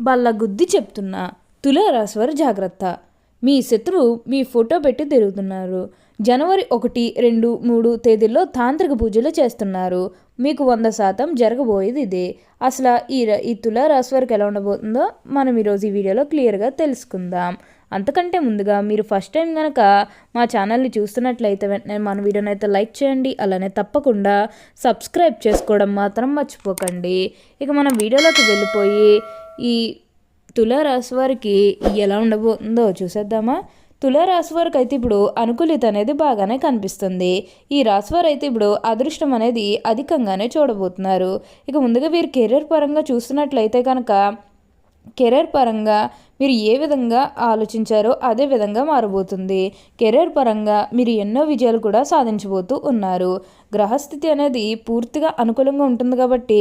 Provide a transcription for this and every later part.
బల్లగుద్ది చెప్తున్నా. తులారాశివారు జాగ్రత్త. మీ శత్రువు మీ ఫోటో పెట్టి తిరుగుతున్నారు. జనవరి ఒకటి రెండు మూడు తేదీల్లో తాంత్రిక పూజలు చేస్తున్నారు. మీకు వంద శాతం జరగబోయేది ఇదే. అసలు ఈ ర- ఈ తులారాశి వారికి ఎలా ఉండబోతుందో మనం ఈరోజు ఈ వీడియోలో క్లియర్గా తెలుసుకుందాం. అంతకంటే ముందుగా మీరు ఫస్ట్ టైం కనుక మా ఛానల్ని చూస్తున్నట్లయితే వెంటనే మన వీడియోని అయితే లైక్ చేయండి. అలానే తప్పకుండా సబ్స్క్రైబ్ చేసుకోవడం మాత్రం మర్చిపోకండి. ఇక మనం వీడియోలోకి వెళ్ళిపోయి ఈ తులారాశి వారికి ఎలా ఉండబోతుందో చూసేద్దామా? తులారాశి వారికి అయితే ఇప్పుడు అనుకూలిత అనేది బాగానే కనిపిస్తుంది. ఈ రాశి వారు అయితే ఇప్పుడు అదృష్టం అనేది అధికంగానే చూడబోతున్నారు. ఇక ముందుగా వీరు కెరీర్ పరంగా చూస్తున్నట్లయితే కనుక కెరీర్ పరంగా మీరు ఏ విధంగా ఆలోచించారో అదే విధంగా మారబోతుంది. కెరీర్ పరంగా మీరు ఎన్నో విజయాలు కూడా సాధించబోతూ ఉన్నారు. గ్రహస్థితి అనేది పూర్తిగా అనుకూలంగా ఉంటుంది కాబట్టి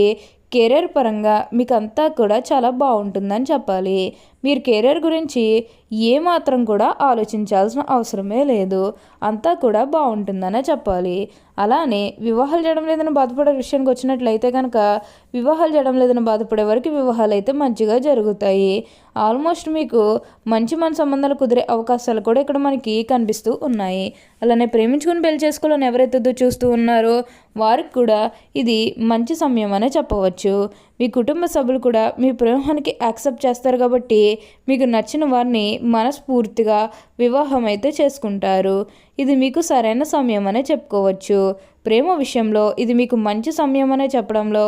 కెరీర్ పరంగా మీకు అంతా కూడా చాలా బాగుంటుందని చెప్పాలి. మీరు కెరీర్ గురించి ఏమాత్రం కూడా ఆలోచించాల్సిన అవసరమే లేదు. అంతా కూడా బాగుంటుందనే చెప్పాలి. అలానే వివాహాలు చేయడం లేదని బాధపడే విషయానికి వచ్చినట్లయితే కనుక వివాహాలు చేయడం లేదని బాధపడే వరకు వివాహాలు అయితే మంచిగా జరుగుతాయి. ఆల్మోస్ట్ మీకు మంచి మన సంబంధాలు కుదిరే అవకాశాలు కూడా ఇక్కడ మనకి కనిపిస్తూ ఉన్నాయి. అలానే ప్రేమించుకుని పెళ్ళి చేసుకోవాలని ఎవరైతే చూస్తూ ఉన్నారో వారికి కూడా ఇది మంచి సమయం అనే చెప్పవచ్చు. మీ కుటుంబ సభ్యులు కూడా మీ ప్రేమానికి యాక్సెప్ట్ చేస్తారు కాబట్టి మీకు నచ్చిన వారిని మనస్ఫూర్తిగా వివాహం అయితే చేసుకుంటారు. ఇది మీకు సరైన సమయం అనే చెప్పుకోవచ్చు. ప్రేమ విషయంలో ఇది మీకు మంచి సమయం అనే చెప్పడంలో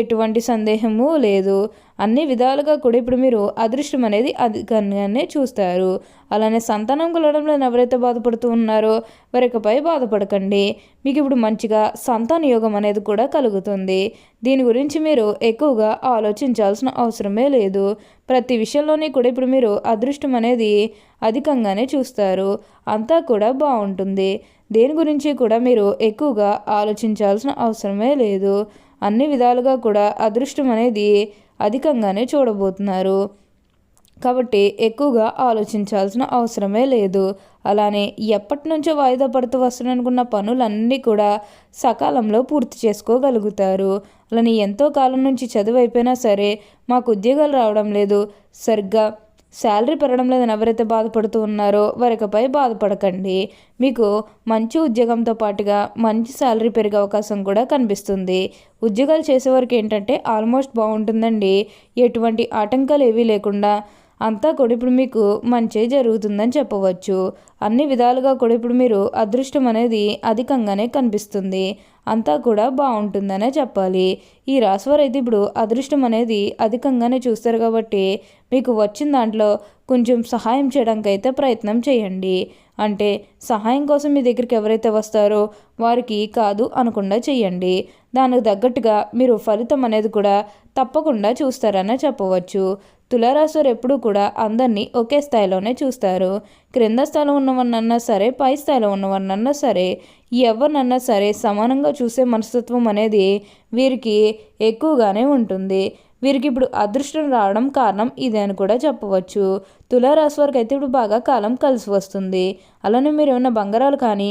ఎటువంటి సందేహము లేదు. అన్ని విధాలుగా కూడా ఇప్పుడు మీరు అదృష్టం అనేది అధికంగానే చూస్తారు. అలానే సంతానం కలవడంలో ఎవరైతే బాధపడుతూ ఉన్నారో వారికపై బాధపడకండి. మీకు ఇప్పుడు మంచిగా సంతాన యోగం అనేది కూడా కలుగుతుంది. దీని గురించి మీరు ఎక్కువగా ఆలోచించాల్సిన అవసరమే లేదు. ప్రతి విషయంలోనే కూడా ఇప్పుడు మీరు అదృష్టం అనేది అధికంగానే చూస్తారు. అంతా కూడా బాగుంటుంది. దేని గురించి కూడా మీరు ఎక్కువగా ఆలోచించాల్సిన అవసరమే లేదు. అన్ని విధాలుగా కూడా అదృష్టం అనేది అధికంగానే చూడబోతున్నారు. కాబట్టి ఎక్కువగా ఆలోచించాల్సిన అవసరమే లేదు. అలానే ఎప్పటి నుంచో వాయిదా పడుతూ వస్తున్ననుకున్న పనులన్నీ కూడా సకాలంలో పూర్తి చేసుకోగలుగుతారు. అలానే ఎంతో కాలం నుంచి చదువు అయిపోయినా సరే మాకు ఉద్యోగాలు రావడం లేదు. సరిగ్గా శాలరీ పెరగడం లేదని ఎవరైతే బాధపడుతూ ఉన్నారో వారికపై బాధపడకండి. మీకు మంచి ఉద్యోగంతో పాటుగా మంచి శాలరీ పెరిగే అవకాశం కూడా కనిపిస్తుంది. ఉద్యోగాలు చేసేవారికి ఏంటంటే ఆల్మోస్ట్ బాగుంటుందండి. ఎటువంటి ఆటంకాలు ఏవీ లేకుండా అంతా కూడా ఇప్పుడు మీకు మంచి జరుగుతుందని చెప్పవచ్చు. అన్ని విధాలుగా కూడా ఇప్పుడు మీరు అదృష్టం అనేది అధికంగానే కనిపిస్తుంది. అంతా కూడా బాగుంటుందనే చెప్పాలి. ఈ రాశివారు అయితే ఇప్పుడు అదృష్టం అనేది అధికంగానే చూస్తారు కాబట్టి మీకు వచ్చిన దాంట్లో కొంచెం సహాయం చేయడానికి అయితే ప్రయత్నం చేయండి. అంటే సహాయం కోసం మీ దగ్గరికి ఎవరైతే వస్తారో వారికి కాదు అనకుండా చేయండి. దానికి తగ్గట్టుగా మీరు ఫలితం అనేది కూడా తప్పకుండా చూస్తారనే చెప్పవచ్చు. తులారాశివారు ఎప్పుడూ కూడా అందరినీ ఒకే స్థాయిలోనే చూస్తారు. క్రింద స్థాయిలో ఉన్నవన్నన్నా సరే పై స్థాయిలో ఉన్నవన్నన్నా సరే ఎవరినన్నా సరే సమానంగా చూసే మనస్తత్వం అనేది వీరికి ఎక్కువగానే ఉంటుంది. వీరికి ఇప్పుడు అదృష్టం రావడం కారణం ఇదే అని కూడా చెప్పవచ్చు. తులారాశి వారికి అయితే ఇప్పుడు బాగా కాలం కలిసి వస్తుంది. అలానే మీరు ఏమైనా బంగారాలు కానీ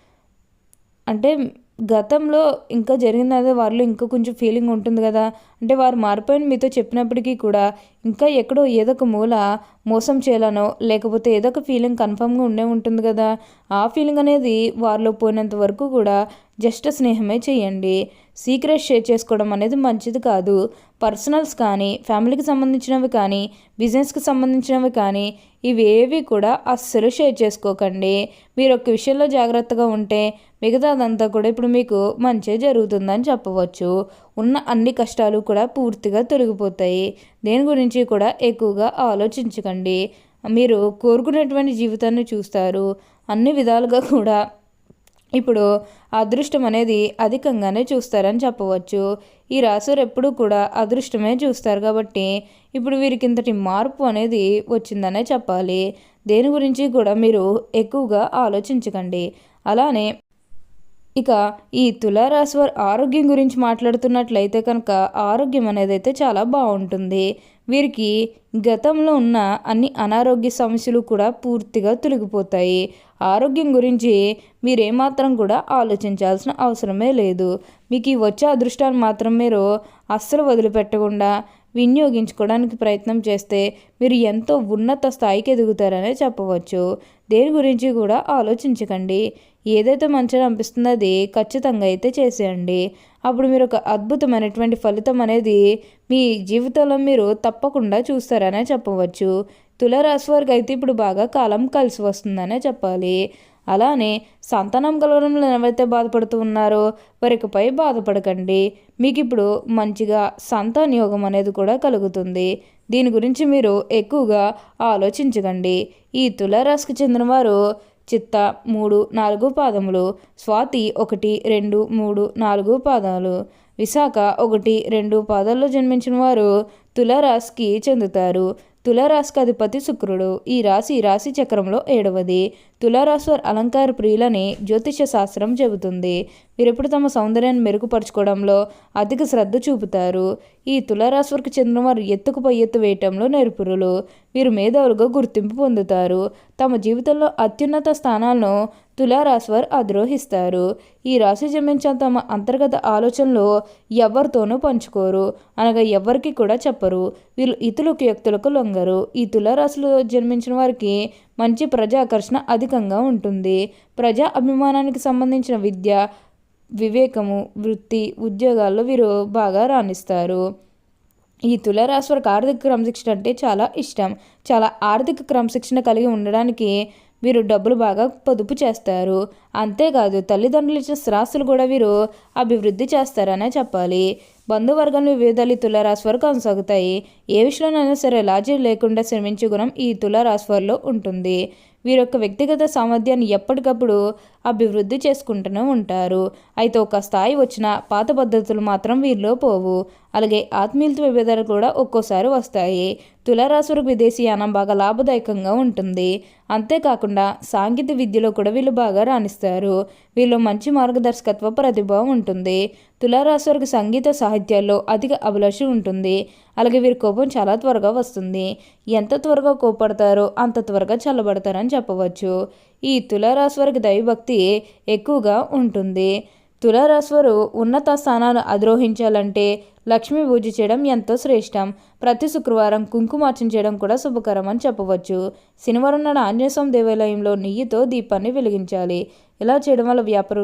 అంటే గతంలో ఇంకా జరిగినదే వారిలో ఇంకా కొంచెం ఫీలింగ్ ఉంటుంది కదా. అంటే వారు మారిపోయిన మీతో చెప్పినప్పటికీ కూడా ఇంకా ఎక్కడో ఏదో ఒక మూల మోసం చేయాలనో లేకపోతే ఏదో ఒక ఫీలింగ్ కన్ఫామ్గా ఉండే ఉంటుంది కదా. ఆ ఫీలింగ్ అనేది వారిలో పోయినంత వరకు కూడా జస్ట్ స్నేహమే చేయండి. సీక్రెట్ షేర్ చేసుకోవడం అనేది మంచిది కాదు. పర్సనల్స్ కానీ ఫ్యామిలీకి సంబంధించినవి కానీ బిజినెస్కి సంబంధించినవి కానీ ఇవేవి కూడా అస్సలు షేర్ చేసుకోకండి. మీరు ఒక విషయంలో జాగ్రత్తగా ఉంటే మిగతాదంతా కూడా ఇప్పుడు మీకు మంచి జరుగుతుందని చెప్పవచ్చు. ఉన్న అన్ని కష్టాలు కూడా పూర్తిగా తొలగిపోతాయి. దేని గురించి కూడా ఎక్కువగా ఆలోచించకండి. మీరు కోరుకునేటువంటి జీవితాన్ని చూస్తారు. అన్ని విధాలుగా కూడా ఇప్పుడు అదృష్టం అనేది అధికంగానే చూస్తారని చెప్పవచ్చు. ఈ రాశివారు ఎప్పుడూ కూడా అదృష్టమే చూస్తారు కాబట్టి ఇప్పుడు వీరికి ఇంతటి మార్పు అనేది వచ్చిందనే చెప్పాలి. దేని గురించి కూడా మీరు ఎక్కువగా ఆలోచించకండి. అలానే ఇక ఈ తులారాశి వారి ఆరోగ్యం గురించి మాట్లాడుతున్నట్లయితే కనుక ఆరోగ్యం అనేది అయితే చాలా బాగుంటుంది. వీరికి గతంలో ఉన్న అన్ని అనారోగ్య సమస్యలు కూడా పూర్తిగా తొలగిపోతాయి. ఆరోగ్యం గురించి మీరేమాత్రం కూడా ఆలోచించాల్సిన అవసరమే లేదు. మీకు ఈ వచ్చే అదృష్టాన్ని మాత్రం మీరు అస్సలు వదిలిపెట్టకుండా వినియోగించుకోవడానికి ప్రయత్నం చేస్తే మీరు ఎంతో ఉన్నత స్థాయికి ఎదుగుతారనే చెప్పవచ్చు. దేని గురించి కూడా ఆలోచించకండి. ఏదైతే మంచిగా అనిపిస్తుందో అది ఖచ్చితంగా అయితే చేసేయండి. అప్పుడు మీరు ఒక అద్భుతమైనటువంటి ఫలితం అనేది మీ జీవితంలో మీరు తప్పకుండా చూస్తారనే చెప్పవచ్చు. తులరాశి వారికి అయితే ఇప్పుడు బాగా కాలం కలిసి వస్తుందనే చెప్పాలి. అలానే సంతానం కలవడంలో ఎవరైతే బాధపడుతూ ఉన్నారో వారికిపై బాధపడకండి. మీకు ఇప్పుడు మంచిగా సంతాన యోగం అనేది కూడా కలుగుతుంది. దీని గురించి మీరు ఎక్కువగా ఆలోచించకండి. ఈ తులారాశికి చెందిన వారు చిత్త మూడు నాలుగు పాదములు స్వాతి ఒకటి రెండు మూడు నాలుగు పాదాలు విశాఖ ఒకటి రెండు పాదాల్లో జన్మించిన వారు తులారాశికి చెందుతారు. తులారాశికి అధిపతి శుక్రుడు. ఈ రాశి రాశి చక్రంలో ఏడవది. తులారాశివారి అలంకార ప్రియులని జ్యోతిష శాస్త్రం చెబుతుంది. వీరెప్పుడు తమ సౌందర్యాన్ని మెరుగుపరచుకోవడంలో అధిక శ్రద్ధ చూపుతారు. ఈ తులారాశివారికి చెందిన వారు ఎత్తుకు పై ఎత్తు వేయటంలో నేర్పురులు. వీరు మేధావులుగా గుర్తింపు పొందుతారు. తమ జీవితంలో అత్యున్నత స్థానాలను తులారాశివారు అధిరోహిస్తారు ఈ రాశి జన్మించిన తమ అంతర్గత ఆలోచనలు ఎవరితోనూ పంచుకోరు. అనగా ఎవరికి కూడా చెప్పరు. వీళ్ళు ఇతరులకు వ్యక్తులకు లొంగరు. ఈ తులారాశిలో జన్మించిన వారికి మంచి ప్రజాకర్షణ అధికంగా ఉంటుంది. ప్రజా అభిమానానికి సంబంధించిన విద్య వివేకము వృత్తి ఉద్యోగాల్లో వీరు బాగా రాణిస్తారు. ఈ తులారాశి వారికి ఆర్థిక క్రమశిక్షణ అంటే చాలా ఇష్టం. చాలా ఆర్థిక క్రమశిక్షణ కలిగి ఉండడానికి వీరు డబ్బులు బాగా పొదుపు చేస్తారు. అంతేకాదు తల్లిదండ్రులు ఇచ్చిన స్థిరాస్తులు కూడా వీరు అభివృద్ధి చేస్తారనే చెప్పాలి. బంధువర్గంలో వివిధ తులారాశి వారు కొనసాగుతాయి. ఏ విషయంలోనైనా సరే లాజీ లేకుండా శ్రమించే గుణం ఈ తులారాశి వారిలో ఉంటుంది. వీరి యొక్క వ్యక్తిగత సామర్థ్యాన్ని ఎప్పటికప్పుడు అభివృద్ధి చేసుకుంటూనే ఉంటారు. అయితే ఒక స్థాయి వచ్చిన పాత పద్ధతులు మాత్రం వీరిలో పోవు. అలాగే ఆత్మీయులతో విభేదాలు కూడా ఒక్కోసారి వస్తాయి. తులారాశులకు విదేశీయానం బాగా లాభదాయకంగా ఉంటుంది. అంతేకాకుండా సాంకేతిక విద్యలో కూడా వీళ్ళు బాగా రాణిస్తారు. వీళ్ళు మంచి మార్గదర్శకత్వ ప్రతిభ ఉంటుంది. తులారాశి సంగీత సాహిత్యాల్లో అధిక అభిలాషి ఉంటుంది. అలాగే వీరి కోపం చాలా త్వరగా వస్తుంది. ఎంత త్వరగా కోపడతారో అంత త్వరగా చల్లబడతారని చెప్పవచ్చు. ఈ తులారాశి వారికి దైవభక్తి ఎక్కువగా ఉంటుంది. తులారాశి వారు ఉన్నత స్థానాలు అధిరోహించాలంటే లక్ష్మీ పూజ చేయడం ఎంతో శ్రేష్టం. ప్రతి శుక్రవారం కుంకుమార్చన చేయడం కూడా శుభకరం అని చెప్పవచ్చు. శనివారం నాడు ఆంజనేయస్వామి దేవాలయంలో నెయ్యితో దీపాన్ని వెలిగించాలి. ఇలా చేయడం వల్ల వ్యాపార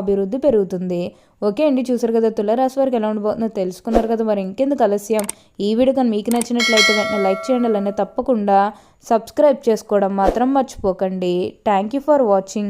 అభివృద్ధి పెరుగుతుంది. ఓకే అండి చూసారు కదా తులారాశి వారికి ఎలా ఉండబోతుందో తెలుసుకున్నారు కదా మరి ఇంకెందుకు ఆలస్యం. ఈ వీడియో కానీ మీకు నచ్చినట్లయితే వెంటనే లైక్ చేయండి అలానే తప్పకుండా సబ్స్క్రైబ్ చేసుకోవడం మాత్రం మర్చిపోకండి. Thank you for watching.